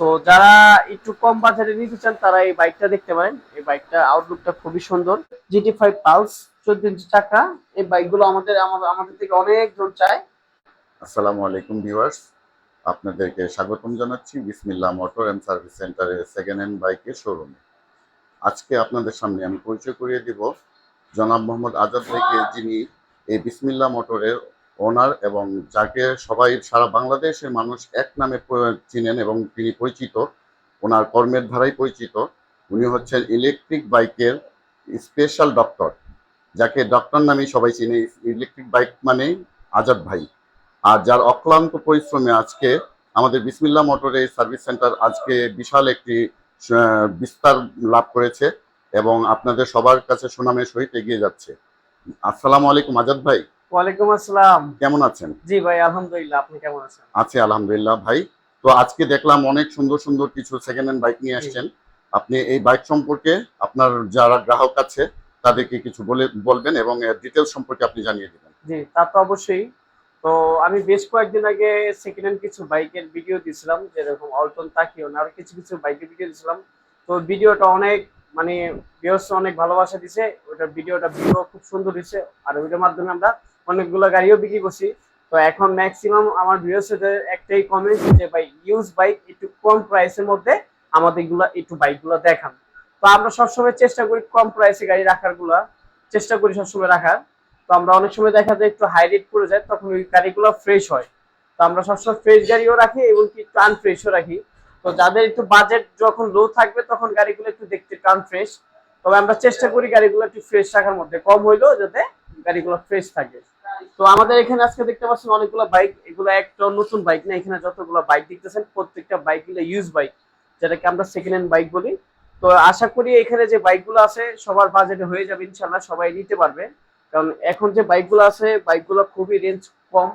তো যারা একটু কম বাজারে নিতে চান, তারা এই বাইকটা দেখতে পারেন। এই বাইকটা আউটলুকটা খুবই সুন্দর। জিটি ফাইভ পালস চোদ্দ ইঞ্চি চাকা। এই বাইকগুলো আমাদের আমাদের থেকে অনেক জন চায়। আসসালামু আলাইকুম ভিউয়ার্স আপনাদেরকে স্বাগতম জানাচ্ছি বিসমিল্লা মোটর অ্যান্ড সার্ভিস সেন্টারের সেকেন্ড হ্যান্ড বাইকের শোরুমে আজকে আপনাদের সামনে আমি পরিচয় করিয়ে দিব জনাব মোহাম্মদ আজাদ ভাইকে, যিনি এই বিসমিল্লা মোটরের ওনার এবং যাকে সবাই, সারা বাংলাদেশের মানুষ এক নামে চিনেন এবং তিনি পরিচিত, ওনার কর্মের ধারাই পরিচিত, উনি হচ্ছেন ইলেকট্রিক বাইকের স্পেশাল ডক্টর, যাকে ডক্টর নামেই সবাই চিনে। ইলেকট্রিক বাইক মানেই আজাদ ভাই। আর যার অক্লান্ত পরিশ্রমে আজকে আমাদের বিসমিল্লা মোটরের সার্ভিস সেন্টার আজকে বিশাল একটি বিস্তার লাভ করেছে এবং আপনাদের সবার কাছে সুনামের সহিত এগিয়ে যাচ্ছে। আসসালামু আলাইকুম আজাদ ভাই। ওয়ালাইকুম আসসালাম। কেমন আছেন? জি ভাই আলহামদুলিল্লাহ আপনি কেমন আছেন? আছি আলহামদুলিল্লাহ ভাই। তো আজকে দেখলাম অনেক সুন্দর সুন্দর কিছু সেকেন্ড হ্যান্ড বাইক নিয়ে আসছেন। আপনি এই বাইক সম্পর্কে আপনার যারা গ্রাহক আছে তাদেরকে কিছু বলে বলবেন এবং ডিটেলস সম্পর্কে আপনি জানিয়ে দেবেন। জি তা তো অবশ্যই। তো আমি বেশ কয়েকদিন আগে সেকেন্ড হ্যান্ড কিছু বাইকের ভিডিও দিয়েছিলাম যেরকম অল্টন তাকিও না আরও কিছু কিছু বাইকের ভিডিও দিয়েছিলাম। তো ভিডিওটা অনেক মানে ভিউয়ার্স অনেক ভালোবাসা দিছে। ওটার ভিডিওটা ভিডিও খুব সুন্দর হয়েছে। আর ওইটার মাধ্যমে আমরা অনেকগুলো গাড়িও বিক্রি করছি। তো এখন ম্যাক্সিমাম আমার ভিউয়ার্সদের একটাই কমেন্ট যে, ভাই ইউজ বাইক একটু কম প্রাইসের মধ্যে আমাদেরগুলা একটু বাইকগুলো দেখান। তো আমরা সবসময় চেষ্টা করি কম প্রাইসে গাড়ি রাখারগুলা। চেষ্টা করি সবসময় রাখার। তো আমরা অনেক সময় দেখা যায় একটু হাই রেট পড়ে যায়, তখন ওই গাড়িগুলো ফ্রেশ হয়। তো আমরা সবসময় ফ্রেশ গাড়িও রাখি এবং কি একটু আনফ্রেশও রাখি। তো যাদের একটু বাজেট যখন লো থাকবে, তখন গাড়িগুলো একটু দেখতে একটু আনফ্রেশ তবে আমরা চেষ্টা করি গাড়িগুলো একটু ফ্রেশ রাখার মধ্যে। কম হইলেও যাতে গাড়িগুলো ফ্রেশ থাকে। তো আমাদের এখানে আজকে দেখতে পাচ্ছেন অনেকগুলো বাইক এগুলো একটা নতুন বাইক না, এখানে যতগুলো বাইক দেখতেছেন, প্রত্যেকটা বাইকগুলো ইউজ বাইক যেটাকে আমরা সেকেন্ড হ্যান্ড বাইক বলি। তো আশা করি এখানে যে বাইকগুলো আছে, সবার বাজেটে হয়ে যাবে ইনশাল্লাহ সবাই নিতে পারবে। কারণ এখন যে বাইকগুলো আছে বাইকগুলো খুবই রেঞ্জ কম।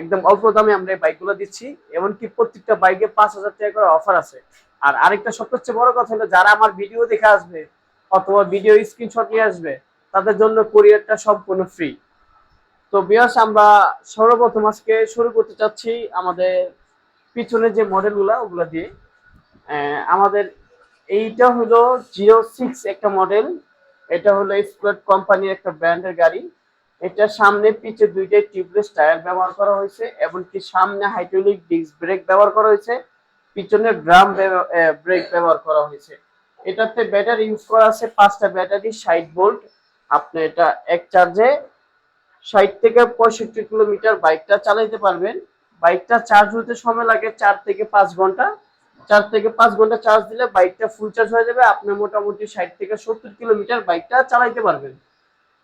একদম অল্প দামে আমরা এই বাইকগুলো দিচ্ছি। এমনকি প্রত্যেকটা বাইকে পাঁচ হাজার টাকা করে অফার আছে। আর আরেকটা সবচেয়ে বড় কথা হলো, যারা আমার ভিডিও দেখে আসবে, অথবা ভিডিও স্ক্রিনশট নিয়ে আসবে তাদের জন্য কোরিয়ারটা সম্পূর্ণ ফ্রি তো বিয়াস আমরা সর্বপ্রথম আজকে শুরু করতে চাচ্ছি আমাদের পিছনে যে মডেলগুলো ওগুলো দিয়ে। আমাদের এইটা হলো জিরো সিক্স একটা মডেল এটা হলো স্কোয়াড কোম্পানির একটা ব্র্যান্ডের গাড়ি। এটা সামনে পিছে দুইটাই টিউবলেস টায়ার ব্যবহার করা হয়েছে এমনকি সামনে হাইড্রোলিক ডিস্ক ব্রেক ব্যবহার করা হয়েছে। পিছনে ড্রাম ব্রেক ব্যবহার করা হয়েছে। এটাতে ব্যাটারি ইউজ করা আছে পাঁচটা ব্যাটারি ষাট ভোল্ট আপনি এটা এক চার্জে ষাট থেকে পঁয়ষট্টি কিলোমিটার বাইকটা চালাইতে পারবেন। বাইকটা চার্জ হতে সময় লাগে চার থেকে পাঁচ ঘণ্টা। চার থেকে পাঁচ ঘণ্টা চার্জ দিলে বাইকটা ফুল চার্জ হয়ে যাবে। আপনি মোটামুটি ষাট থেকে সত্তর কিলোমিটার বাইকটা চালাইতে পারবেন।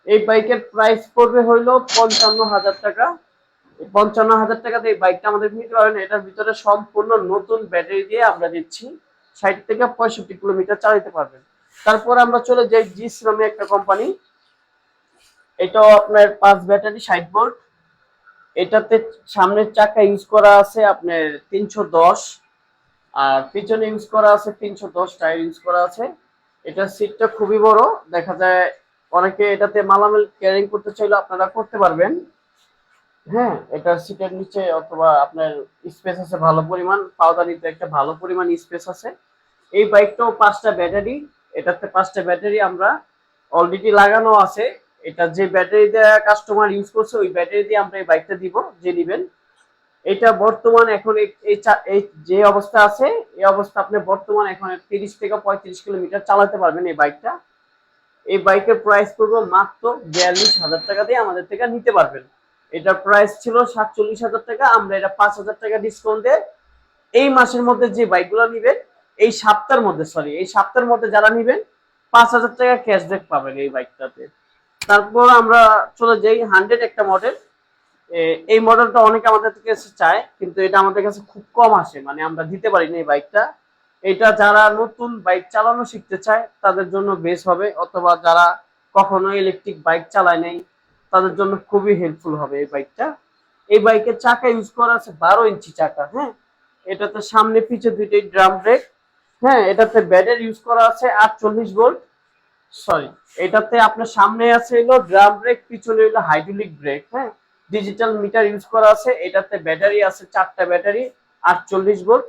এই বাইকের প্রাইস পড়বে হইল পঞ্চান্ন হাজার টাকা। পঞ্চান্ন হাজার টাকাতে এই বাইকটা আমাদের নিতে পারবেন। এটার ভিতরে সম্পূর্ণ নতুন ব্যাটারি দিয়ে আমরা দিচ্ছি। ষাট থেকে পঁয়ষট্টি কিলোমিটার চালাইতে পারবেন। তারপর আমরা চলে যাই জি শ্রমে একটা কোম্পানি এটাও আপনার পাঁচ ব্যাটারি ষাট ভোল্ট এটাতে সামনের চাকা ইউজ করা আছে আপনার তিনশো দশ। আর পিছনে ইউজ করা আছে তিনশো দশ টায়ার ইউজ করা আছে। এটার সিটটা খুবই বড়। দেখা যায় অনেকে এটাতে মালামাল ক্যারিং করতে চাইলে আপনারা করতে পারবেন। হ্যাঁ এটা সিটের নিচে অথবা আপনার স্পেস আছে ভালো পরিমাণ, পাওদানিতে একটা ভালো পরিমাণ স্পেস আছে। এই বাইকটাও পাঁচটা ব্যাটারি। এটাতে পাঁচটা ব্যাটারি আমরা অলরেডি লাগানো আছে। এটা যে ব্যাটারি দিয়ে কাস্টমার ইউজ করছে, ওই ব্যাটারি দিয়ে আমরা এই বাইকটা দিব, যে নিবেন। এটা বর্তমান এখন এই- যে অবস্থা আছে, এই অবস্থা আপনি বর্তমান এখন তিরিশ থেকে পঁয়ত্রিশ কিলোমিটার চালাতে পারবেন এই বাইকটা এই বাইকের প্রাইস পড়বে মাত্র বিয়াল্লিশ হাজার টাকা দিয়ে আমাদের থেকে নিতে পারবেন। এটার প্রাইস ছিল সাতচল্লিশ হাজার টাকা, আমরা এটা পাঁচ হাজার টাকা ডিসকাউন্ট দিয়ে এই মাসের মধ্যে যে বাইকগুলো নিবেন, এই সপ্তাহের মধ্যে সরি এই সপ্তাহের মধ্যে যারা নিবেন, পাঁচ হাজার টাকা ক্যাশব্যাক পাবেন এই বাইকটাতে তারপর আমরা চলে যাই হান্ড্রেড একটা মডেল এই মডেলটা অনেকে আমাদের কাছে চায়, কিন্তু এটা আমাদের কাছে খুব কম আসে মানে আমরা দিতে পারি না এই বাইকটা এটা যারা নতুন বাইক চালানো শিখতে চায়, তাদের জন্য বেশ হবে, অথবা যারা কখনো ইলেকট্রিক বাইক চালায় নাই, তাদের জন্য খুবই হেল্পফুল হবে এই বাইকটা এই বাইকের চাকা ইউজ করা আছে বারো ইঞ্চি চাকা হ্যাঁ? এটাতে সামনে, পিছে দুইটাই ড্রাম ব্রেক হ্যাঁ? এটাতে ব্যাটারি ইউজ করা আছে আটচল্লিশ ভোল্ট সরি, এটাতে আপনার সামনে আছে হলো ড্রাম ব্রেক, পিছনে হলো হাইড্রোলিক ব্রেক হ্যাঁ? ডিজিটাল মিটার ইউজ করা আছে, এটাতে ব্যাটারি আছে চারটা ব্যাটারি, আটচল্লিশ ভোল্ট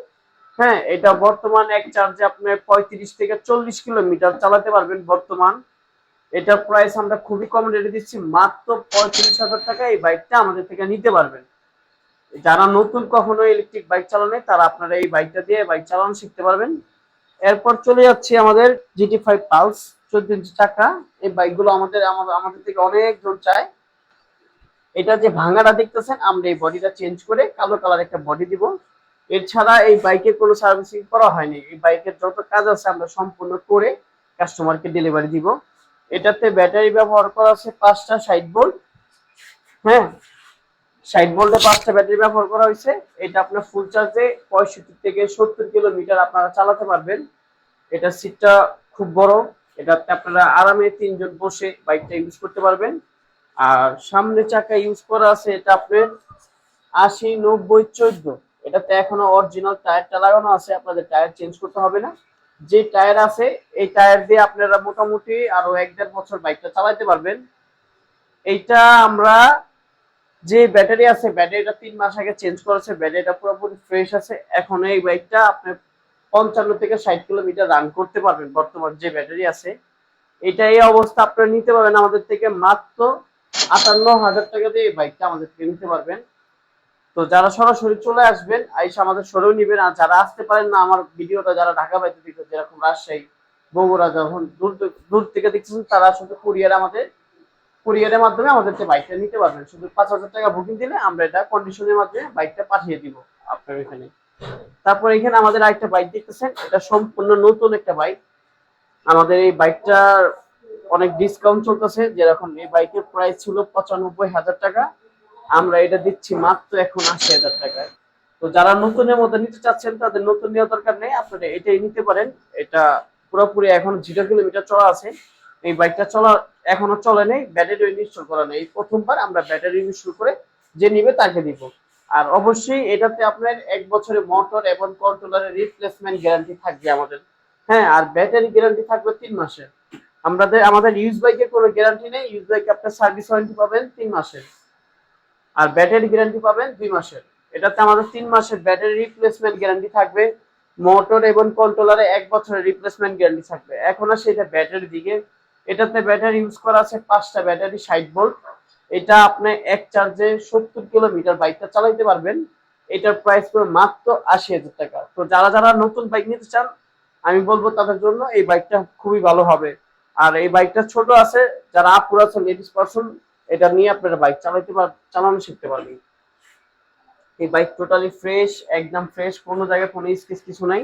হ্যাঁ? এটা বর্তমান এক চার্জে আপনি পঁয়ত্রিশ থেকে চল্লিশ কিলোমিটার চালাতে পারবেন বর্তমান। এটার প্রাইস আমরা খুবই কম রেটে দিচ্ছি, মাত্র পঁয়ত্রিশ হাজার টাকা এই বাইকটা আমাদের থেকে নিতে পারবেন। যারা নতুন কখনো ইলেকট্রিক বাইক চালানে তারা আপনারা এই বাইকটা দিয়ে বাইক চালানো শিখতে পারবেন। এরপর চলে যাচ্ছে আমাদের জিটি ফাইভ পালস চোদ্দ ইঞ্চি চাকা। এই বাইকগুলো আমাদের আমাদের থেকে অনেকজন চায় এটা যে ভাঙাটা দেখতেছেন, আমরা এই বডিটা চেঞ্জ করে কালো কালার একটা বডি দিব। এছাড়া এই বাইকের কোনো সার্ভিসিং করা হয়নি। এই বাইকের যত কাজ আছে, আমরা সম্পূর্ণ করে কাস্টমারকে ডেলিভারি দিব। এটাতে ব্যাটারি ব্যবহার করা আছে পাঁচটা ষাট ভোল্ট হ্যাঁ ষাট ভোল্টে পাঁচটা ব্যাটারি ব্যবহার করা হয়েছে। এটা আপনার ফুল চার্জে পঁয়ষট্টি থেকে সত্তর কিলোমিটার আপনারা চালাতে পারবেন। এটা সিটটা খুব বড়। এটাতে আপনারা আরামে তিনজন বসে বাইকটা ইউজ করতে পারবেন। আর সামনে চাকা ইউজ করা আছে, এটা আপনার আশি, নব্বই, চোদ্দ। এটাতে এখনও অরিজিনাল টায়ারটা লাগানো আছে, আপনাদের টায়ার চেঞ্জ করতে হবে না। যে টায়ার আছে, এই টায়ার দিয়ে আপনারা মোটামুটি আরও এক দেড় বছর বাইকটা চালাতে পারবেন। এইটা আমরা যে ব্যাটারি আছে, ব্যাটারিটা তিন মাস আগে চেঞ্জ করেছে, ব্যাটারিটা পুরোপুরি ফ্রেশ আছে। এখন এই বাইকটা আপনি পঞ্চান্ন থেকে ষাট কিলোমিটার রান করতে পারবেন বর্তমান যে ব্যাটারি আছে। এটা এই অবস্থা আপনারা নিতে পারবেন আমাদের থেকে মাত্র আটান্ন হাজার টাকা দিয়ে এই বাইকটা আমাদের থেকে নিতে পারবেন। তো যারা সরাসরি চলে আসবেন, আইসা আমাদের সরেও নিবেন। আর যারা আসতে পারেন না, আমার ভিডিওটা যারা ঢাকা বাইতে দিতে যেরকম রাজশাহী বগুড়া যখন দূর দূর থেকে দেখছেন তারা শুধু কুরিয়ার আমাদের কুরিয়ারের মাধ্যমে আমাদেরকে বাইকটা নিতে পারবেন। শুধু পাঁচ হাজার টাকা বুকিং দিলে আমরা এটা কন্ডিশনের মাধ্যমে বাইকটা পাঠিয়ে দিব আপনার এখানে। তারপর এখানে আমাদের আরেকটা বাইক দেখতেছেন। এটা সম্পূর্ণ নতুন একটা বাইক আমাদের এই বাইকটার অনেক ডিসকাউন্ট চলতেছে। যেরকম এই বাইকের প্রাইস ছিল পঁচানব্বই হাজার টাকা। আমরা এটা দিচ্ছি মাত্র এখন আশি হাজার টাকায়। তো যারা নতুনের মতো নিতে চাচ্ছেন, তাদের নতুন নেওয়া দরকার নেই। আপনারা এটাই নিতে পারেন। এটা পুরোপুরি এখন জিরো কিলোমিটার চলা আছে। এই বাইকটা চলা এখনও চলে নেই। ব্যাটারি ইনস্টল করা নেই। প্রথমবার আমরা ব্যাটারি ইনস্টল করে যে নিবে তাকে দিব। আর অবশ্যই এটাতে আপনার এক বছরের মোটর এবং কন্ট্রোলারের রিপ্লেসমেন্ট গ্যারান্টি থাকবে আমাদের। হ্যাঁ আর ব্যাটারি গ্যারান্টি থাকবে তিন মাসের আমাদের আমাদের ইউজ বাইকের কোনো গ্যারান্টি নেই। ইউজ বাইকে আপনার সার্ভিস ওয়ারেন্টি পাবেন তিন মাসের। আর ব্যাটারি গ্যারান্টি পাবেন দুই মাসের। এটাতে আমাদের তিন মাসের ব্যাটারি রিপ্লেসমেন্ট গ্যারান্টি থাকবে। মোটর এবং কন্ট্রোলারে এক বছরের রিপ্লেসমেন্ট গ্যারান্টি থাকবে। এখন আসে এটা ব্যাটারি দিকে। এটাতে ব্যাটারি ইউজ করা আছে পাঁচটা ব্যাটারি ষাট ভোল্ট এটা আপনি এক চার্জে সত্তর কিলোমিটার বাইকটা চালাইতে পারবেন। এটার প্রাইস পুরো মাত্র আশি হাজার টাকা। তো যারা যারা নতুন বাইক নিতে চান, আমি বলব তাদের জন্য এই বাইকটা খুবই ভালো হবে। আর এই বাইকটা ছোট আছে, যারা আপুর আছে লেডিস পার্সন এটা নিয়ে আপনারা বাইক চালাইতে পার, চালানো শিখতে পারবেন। এই বাইক টোটালি ফ্রেশ একদম ফ্রেশ কোনো জায়গায় কোনো স্কেচ কিছু নাই।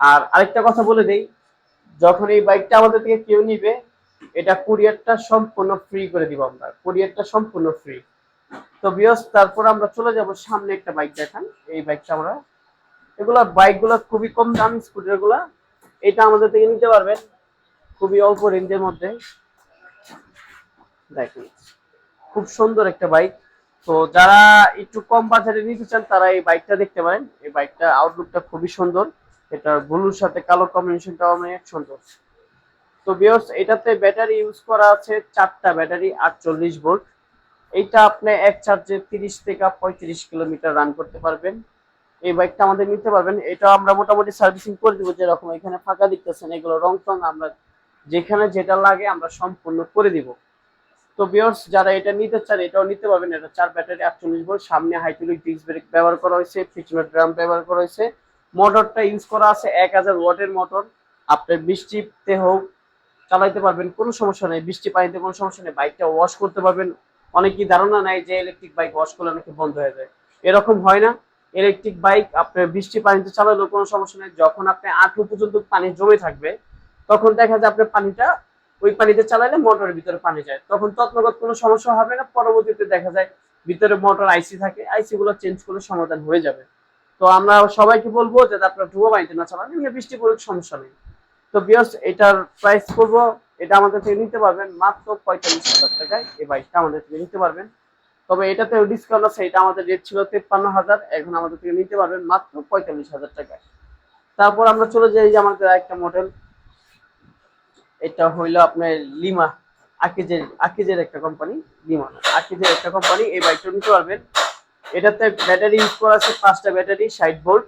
আর আরেকটা কথা বলে দেই, যখন এই বাইকটা আমাদের থেকে কেউ নিবে এটা কুরিয়ারটা সম্পূর্ণ ফ্রি করে দিব আমরা। কুরিয়ারটা সম্পূর্ণ ফ্রি তো বিয়স তারপর আমরা চলে যাব সামনে একটা বাইক দেখান। এই বাইকটা আমরা এগুলা বাইকগুলো খুবই কম দাম স্কুটারগুলা এটা আমাদের থেকে নিতে পারবেন খুবই অল্প রেঞ্জের মধ্যে। দেখেন, খুব সুন্দর একটা বাইক তো যারা একটু কম বাজারে নিতে চান, তারা এই বাইকটা দেখতে পারেন। এই বাইকটা আউটলুকটা খুবই সুন্দর। এটার ব্লুর সাথে কালো কম্বিনেশনটাও অনেক সুন্দর। তো বিয়স এটাতে ব্যাটারি ইউজ করা আছে চারটা ব্যাটারি আটচল্লিশ ভোল্ট এইটা আপনি এক চার্জে তিরিশ থেকে পঁয়ত্রিশ কিলোমিটার রান করতে পারবেন। এই বাইকটা আমাদের নিতে পারবেন। এটা আমরা মোটামুটি সার্ভিসিং করে দিব, যেরকম এখানে ফাঁকা দেখতেছেন এগুলো রং টং আমরা যেখানে যেটা লাগে আমরা সম্পূর্ণ করে দিব। তো বিয়ার্স যারা এটা নিতে চান, এটাও নিতে পারবেন। এটা চার ব্যাটারি আটচল্লিশ ভোল্ট সামনে হাইড্রোলিক ডিস্ক ব্রেক ব্যবহার করা হয়েছে, পিছনে ড্রাম ব্যবহার করা হয়েছে। মোটরটা ইউজ করা আছে এক হাজার ওয়াটের মোটর আপনার বৃষ্টিতে হোক চালাইতে পারবেন, কোনো সমস্যা নেই। বৃষ্টি পানিতে কোনো সমস্যা নেই। বাইকটা ওয়াশ করতে পারবেন। অনেকেই ধারণা নাই যে ইলেকট্রিক বাইক ওয়াশ করলে নাকি বন্ধ হয়ে যায়। এরকম হয় না। ইলেকট্রিক বাইক আপনার বৃষ্টি পানিতে চালালেও কোনো সমস্যা নেই। যখন আপনি আঁটু পর্যন্ত পানি জমে থাকবে, তখন দেখা যায় আপনার পানিটা ওই পানিতে চালালে মোটরের ভিতরে পানি যায়। তখন তৎনগত কোনো সমস্যা হবে না। পরবর্তীতে দেখা যায় ভিতরে মোটর আইসি থাকে। আইসি গুলো চেঞ্জ করলে সমাধান হয়ে যাবে। তো আমরা সবাইকে বলব যাতে আপনারা ডুবো পানিতে না চালান বৃষ্টি পড়ুক সমস্যা নেই। তো বিয়স এটার প্রাইস করব, এটা আমাদের থেকে নিতে পারবেন মাত্র পঁয়তাল্লিশ হাজার টাকায়। এই বাইকটা আমাদের থেকে নিতে পারবেন। তবে এটাতে ডিসকাউন্ট আছে, এটা আমাদের রেট ছিল তেপ্পান্ন হাজার, এখন আমাদের থেকে নিতে পারবেন মাত্র পঁয়তাল্লিশ হাজার টাকায়। তারপর আমরা চলে যাই যে আমাদের একটা মডেল এটা হইল আপনার লিমা আকিজের আকিজের একটা কোম্পানি লিমা আকিজের একটা কোম্পানি এই বাইকটা নিতে পারবেন। এটাতে ব্যাটারি ইউজ করা আছে, পাঁচটা ব্যাটারি ষাট ভোল্ট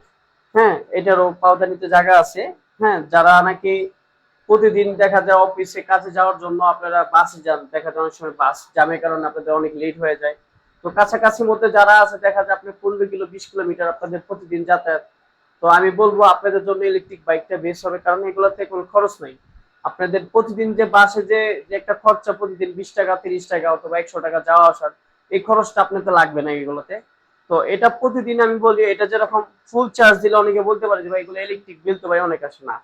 হ্যাঁ এটারও পাওদানিতে জায়গা আছে। হ্যাঁ যারা নাকি প্রতিদিন দেখা যায় অফিসে কাছে যাওয়ার জন্য আপনারা বাসে যান। দেখা যায় অনেক সময় বাস জ্যামের কারণে আপনাদের অনেক লেট হয়ে যায়। তো কাছাকাছি মধ্যে যারা আছে, দেখা যায় আপনি পনেরো কিলো, বিশ কিলোমিটার আপনাদের প্রতিদিন যাতায়াত। তো আমি বলব, আপনাদের জন্য ইলেকট্রিক বাইকটা বেশ হবে, কারণ এগুলোতে কোনো খরচ নাই। আপনাদের প্রতিদিন যে বাসে যে যে একটা খরচা প্রতিদিন বিশ টাকা, তিরিশ টাকা অথবা একশো টাকা যাওয়া আসার, এই খরচটা আপনাদের লাগবে না এগুলোতে। তো এটা প্রতিদিন আমি বলি, এটা যেরকম ফুল চার্জ দিলে অনেকে বলতে পারে যে, ভাই, এগুলো ইলেকট্রিক বিল তো ভাই, অনেক আসে না।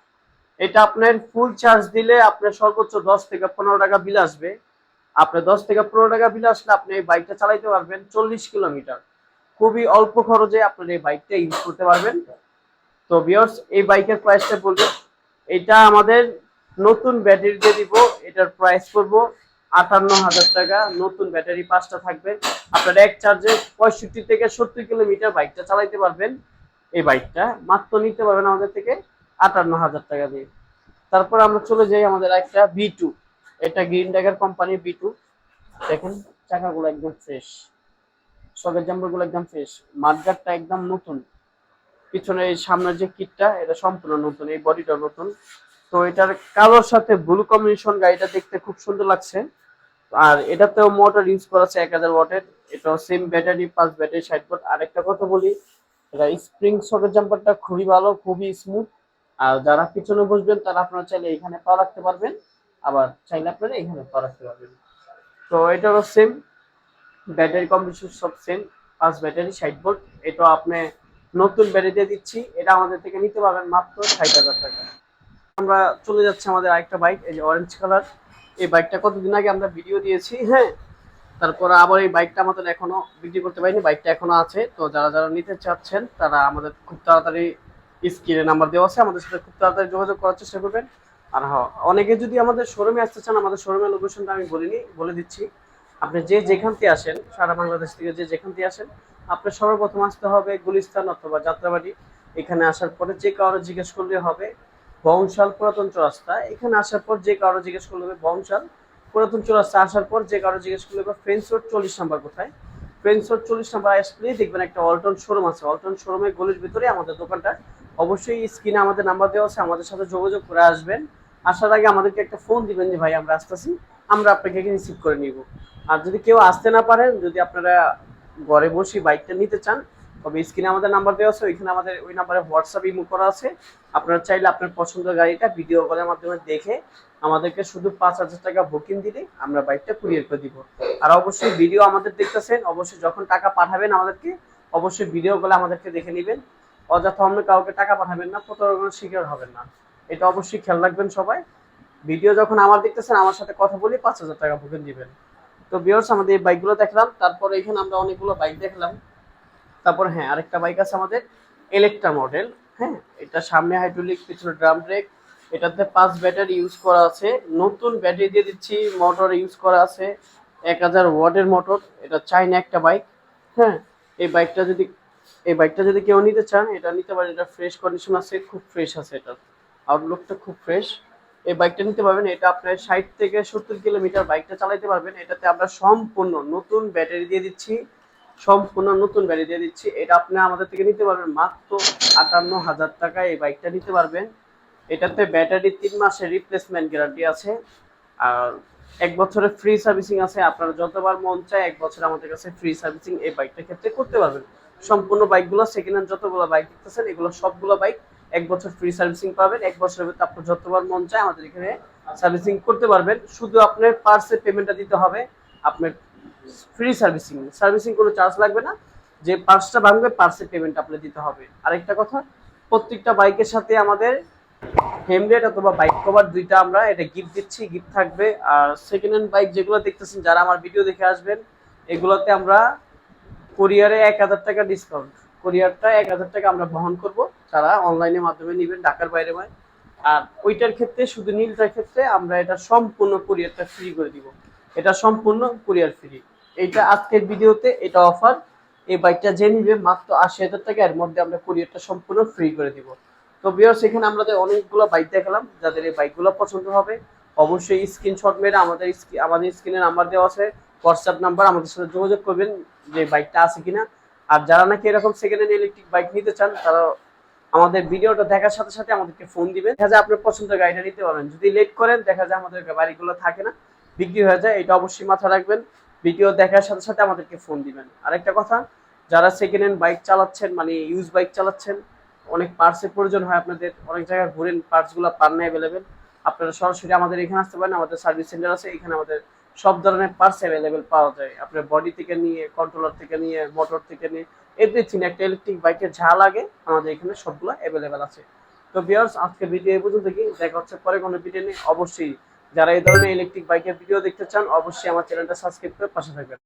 এটা আপনার ফুল চার্জ দিলে আপনার সর্বোচ্চ দশ থেকে পনেরো টাকা বিল আসবে। আপনার দশ থেকে পনেরো টাকা বিল আসলে আপনি এই বাইকটা চালাইতে পারবেন চল্লিশ কিলোমিটার। খুবই অল্প খরচে আপনার এই বাইকটা ইউজ করতে পারবেন। তো বিয়ার্স এই বাইকের প্রাইসটা বলব। এটা আমাদের নতুন ব্যাটারি দিয়ে দিব, এটার প্রাইস করব। আটান্ন হাজার টাকা, নতুন ব্যাটারি পাঁচটা থাকবে। আপনার এক চার্জে পঁয়ষট্টি থেকে সত্তর কিলোমিটার বাইকটা চালাইতে পারবেন। এই বাইকটা মাত্র নিতে পারবেন আমাদের থেকে আটান্ন হাজার টাকা দিয়ে। তারপর আমরা চলে যাই আমাদের একটা বি টু এটা গ্রিন ড্যাগার কোম্পানির বি টু দেখেন, চাকাগুলো একদম ফ্রেশ সকের জাম্পারগুলো একদম ফ্রেশ মাঠগাটটা একদম নতুন। পিছনে এই সামনের যে কিটটা এটা সম্পূর্ণ নতুন। এই বডিটা নতুন। তো এটার কালোর সাথে ব্লু কম্বিনেশন গাড়িটা দেখতে খুব সুন্দর লাগছে। আর এটাতেও মোটর ইউজ করা আছে এক হাজার ওয়াটের। এটাও সেম ব্যাটারি পাঁচ ব্যাটারি ষাট ওয়াট আর একটা কথা বলি, এটা স্প্রিং সকেট জাম্পারটা খুবই ভালো, খুবই স্মুথ আর যারা পিছনে বসবেন, তারা আপনারা চাইলে এখানে পা রাখতে পারবেন। আবার চাইলে আপনারা এখানে পা রাখতে পারবেন। তো এটারও সেম ব্যাটারি কম্বিনেশন সব সেম পাঁচ ব্যাটারি ষাট ভোল্ট এটা আপনি নতুন ব্যাটারি দিয়ে দিচ্ছি। এটা আমাদের থেকে নিতে পারবেন মাত্র ষাট হাজার টাকা। আমরা চলে যাচ্ছি আমাদের আরেকটা বাইক এই যে অরেঞ্জ কালার এই বাইকটা কতদিন আগে আমরা ভিডিও দিয়েছি হ্যাঁ? তারপর আবার এই বাইকটা আমাদের এখনও বিক্রি করতে পারিনি, বাইকটা এখনও আছে। তো যারা যারা নিতে চাচ্ছেন, তারা আমাদের খুব তাড়াতাড়ি স্ক্রিনে নাম্বার দেওয়া আছে, আমাদের সাথে খুব তাড়াতাড়ি যোগাযোগ করার চেষ্টা করবেন। আর হ্যাঁ অনেকে যদি আমাদের শোরুমে আসতে চান, আমাদের শোরুমের লোকেশনটা আমি বলিনি, বলে দিচ্ছি। আপনি যে যেখান থেকে আসেন, সারা বাংলাদেশ থেকে যে যেখান থেকে আসেন আপনি সর্বপ্রথম আসতে হবে গুলিস্তান অথবা যাত্রাবাড়ি। এখানে আসার পরে যে কারও জিজ্ঞেস করলে হবে বংশাল পুরাতন চৌরাস্তা। এখানে আসার পর যে কারও জিজ্ঞেস করলে বংশাল, পুরাতন চৌরাস্তা আসার পর যে কারও জিজ্ঞেস করলে ফ্রেন্স রোড চল্লিশ নাম্বার কোথায়? ফ্রেন্স রোড চল্লিশ নাম্বার আসলে দেখবেন একটা অল্টন শোরুম আছে। অল্টন শোরুমের গলির ভিতরে আমাদের দোকানটা। অবশ্যই স্ক্রিনে আমাদের নাম্বার দেওয়া আছে, আমাদের সাথে যোগাযোগ করে আসবেন। আসার আগে আমাদেরকে একটা ফোন দিবেন যে, ভাই, আমরা আসতেছি। আমরা আপনাকে রিসিভ করে নিব। আর যদি কেউ আসতে না পারেন, যদি আপনারা ঘরে বসে বাইকটা নিতে চান তবে স্ক্রিনে আমাদের নাম্বার দেওয়া আছে, ওইখানে আমাদের ওই নাম্বারে হোয়াটসঅ্যাপ ইমো করা আছে। আপনারা চাইলে আপনার পছন্দের গাড়িটা ভিডিও কলের মাধ্যমে দেখে আমাদেরকে শুধু পাঁচ হাজার টাকা বুকিং দিলে আমরা বাইকটা কুরিয়ার করে দিব। আর অবশ্যই ভিডিও আমাদের দেখতেছেন, অবশ্যই যখন টাকা পাঠাবেন আমাদেরকে, অবশ্যই ভিডিও কলে আমাদেরকে দেখে নেবেন। অযথা অন্য কাউকে টাকা পাঠাবেন না, প্রতারণার শিকার হবেন না। এটা অবশ্যই খেয়াল রাখবেন সবাই। ভিডিও যখন আমার দেখতেছেন, আমার সাথে কথা বলে পাঁচ হাজার টাকা বুকিং দিবেন। তো বিয়ার্স আমাদের এই বাইকগুলো দেখলাম, তারপরে এখানে আমরা অনেকগুলো বাইক দেখলাম। তারপর হ্যাঁ আরেকটা বাইক আছে আমাদের ইলেকট্রা মডেল হ্যাঁ এটা সামনে হাইড্রোলিক পিছনে ড্রাম ব্রেক এটাতে পাঁচ ব্যাটারি ইউজ করা আছে। নতুন ব্যাটারি দিয়ে দিচ্ছি মোটর ইউজ করা আছে, এক হাজার ওয়াটের মোটর এটা চাইনা একটা বাইক হ্যাঁ এই বাইকটা যদি, এই বাইকটা যদি কেউ নিতে চান, এটা নিতে পারেন, এটা ফ্রেশ কন্ডিশন আছে, খুব ফ্রেশ আছে এটা। আউটলুকটা খুব ফ্রেশ এই বাইকটা নিতে পারবেন, এটা আপনার ষাট থেকে সত্তর কিলোমিটার বাইকটা চালাতে পারবেন, এটাতে আমরা সম্পূর্ণ নতুন ব্যাটারি দিয়ে দিচ্ছি। সম্পূর্ণ নতুন ব্যাটারি দিয়ে দিচ্ছি। এটা আপনি আমাদের থেকে নিতে পারবেন মাত্র আটান্ন হাজার টাকায় এই বাইকটা নিতে পারবেন। এটাতে ব্যাটারি তিন মাসের রিপ্লেসমেন্ট গ্যারান্টি আছে। আর এক বছরের ফ্রি সার্ভিসিং আছে। আপনারা যতবার মন চায় এক বছর আমাদের কাছে ফ্রি সার্ভিসিং এই বাইকটার ক্ষেত্রে করতে পারবেন। সম্পূর্ণ বাইকগুলো সেকেন্ড হ্যান্ড যতগুলো বাইক দেখতেছেন, এগুলো সবগুলো বাইক এক বছর ফ্রি সার্ভিসিং পাবেন। এক বছরের ভিতরে আপনার যতবার মন চায় আমাদের এখানে সার্ভিসিং করতে পারবেন। শুধু আপনার পার্সের পেমেন্টটা দিতে হবে। আপনার ফ্রি সার্ভিসিং সার্ভিসিং কোনো চার্জ লাগবে না। যে পার্সটা ভাঙবে পার্সের পেমেন্ট আপনার দিতে হবে। আরেকটা কথা, প্রত্যেকটা বাইকের সাথে আমাদের হেমলেট অথবা বাইক কভার দুইটা আমরা এটা গিফট দিচ্ছি গিফট থাকবে। আর সেকেন্ড হ্যান্ড বাইক যেগুলো দেখতেছেন, যারা আমার ভিডিও দেখে আসবেন, এগুলোতে আমরা কোরিয়ারে এক হাজার টাকা ডিসকাউন্ট কোরিয়ারটা এক হাজার টাকা আমরা বহন করব। যারা অনলাইনের মাধ্যমে নেবেন, ঢাকার বাইরে হয়। আর ওইটার ক্ষেত্রে, শুধু নীলটার ক্ষেত্রে আমরা এটা সম্পূর্ণ কোরিয়ারটা ফ্রি করে দিব। এটা সম্পূর্ণ কুরিয়ার ফ্রি। এইটা আজকের ভিডিওতে এটা অফার। এই বাইকটা যে নিবে মাত্র আশি হাজার টাকা, এর মধ্যে আমরা কুরিয়ারটা সম্পূর্ণ ফ্রি করে দিব। তো বিয়ার্স এখানে আমাদের অনেকগুলো বাইক দেখালাম, যাদের এই বাইকগুলো পছন্দ হবে, অবশ্যই স্ক্রিনশট মেরে আমাদের আমাদের স্ক্রিনে নাম্বার দেওয়া আছে হোয়াটসঅ্যাপ নাম্বার আমাদের সাথে যোগাযোগ করবেন যে বাইকটা আছে কিনা। আর যারা নাকি এরকম সেকেন্ড হ্যান্ড ইলেকট্রিক বাইক নিতে চান, তারা আমাদের ভিডিওটা দেখার সাথে সাথে আমাদেরকে ফোন দিবেন। দেখা যায় আপনার পছন্দের গাড়িটা নিতে পারবেন। যদি লেট করেন, দেখা যায় আমাদের গাড়িগুলো থাকে না। বিক্রি হয়ে যায়, এটা অবশ্যই মাথায় রাখবেন। ভিডিও দেখার সাথে সাথে আমাদেরকে ফোন দিবেন। আরেকটা কথা, যারা সেকেন্ড হ্যান্ড বাইক চালাচ্ছেন মানে ইউজ বাইক চালাচ্ছেন, অনেক পার্টসের প্রয়োজন হয় আপনাদের। অনেক জায়গায় ঘুরেন পার্টসগুলো পান না অ্যাভেলেবেল আপনারা সরাসরি আমাদের এখানে আসতে পারেন, আমাদের সার্ভিস সেন্টার আছে, এখানে আমাদের সব ধরনের পার্টস অ্যাভেলেবেল পাওয়া যায়। আপনার বডি থেকে নিয়ে কন্ট্রোলার থেকে নিয়ে মোটর থেকে নিয়ে এভরিথিং একটা ইলেকট্রিক বাইকের যা লাগে, আমাদের এখানে সবগুলো অ্যাভেলেবেল আছে। তো বিয়ার্স আজকে ভিডিও এই পর্যন্ত কি দেখা হচ্ছে পরে কোনো ভিডিও নিয়ে। অবশ্যই যারা এই ধরনের ইলেকট্রিক বাইকের ভিডিও দেখতে চান, অবশ্যই আমার চ্যানেলটা সাবস্ক্রাইব করে পাশে থাকবেন।